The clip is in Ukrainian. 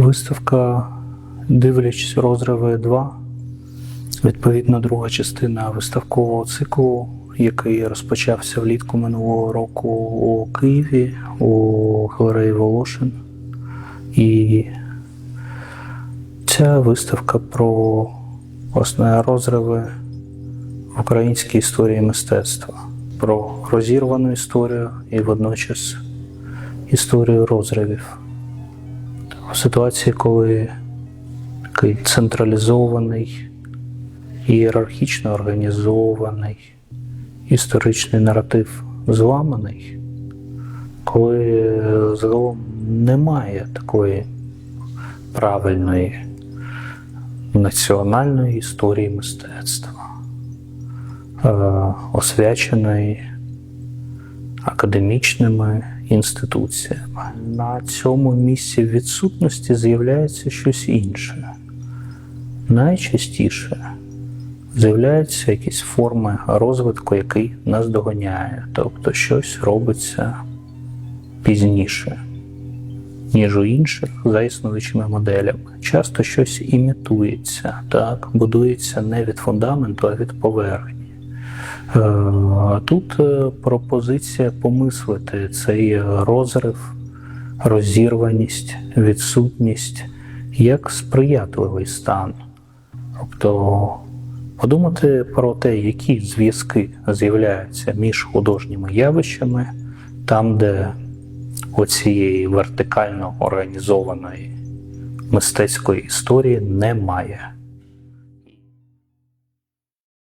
Виставка Дивлячись розриви 2, відповідно, друга частина виставкового циклу, який розпочався влітку минулого року у Києві у галереї Волошин. І ця виставка про власне розриви в українській історії мистецтва, про розірвану історію і водночас історію розривів. В ситуації, коли такий централізований, ієрархічно організований історичний наратив зламаний, коли загалом немає такої правильної національної історії мистецтва, е, освяченої академічними інституціями. На цьому місці відсутності з'являється щось інше. Найчастіше з'являються якісь форми розвитку, який нас доганяє, тобто щось робиться пізніше, ніж у інших за існуючими моделями. Часто щось імітується, так, будується не від фундаменту, а від поверхні. Е, А тут е, пропозиція помислити цей розрив, розірваність, відсутність як сприятливий стан. Тобто подумати про те, які зв'язки з'являються між художніми явищами, там, де оцієї вертикально організованої мистецької історії немає.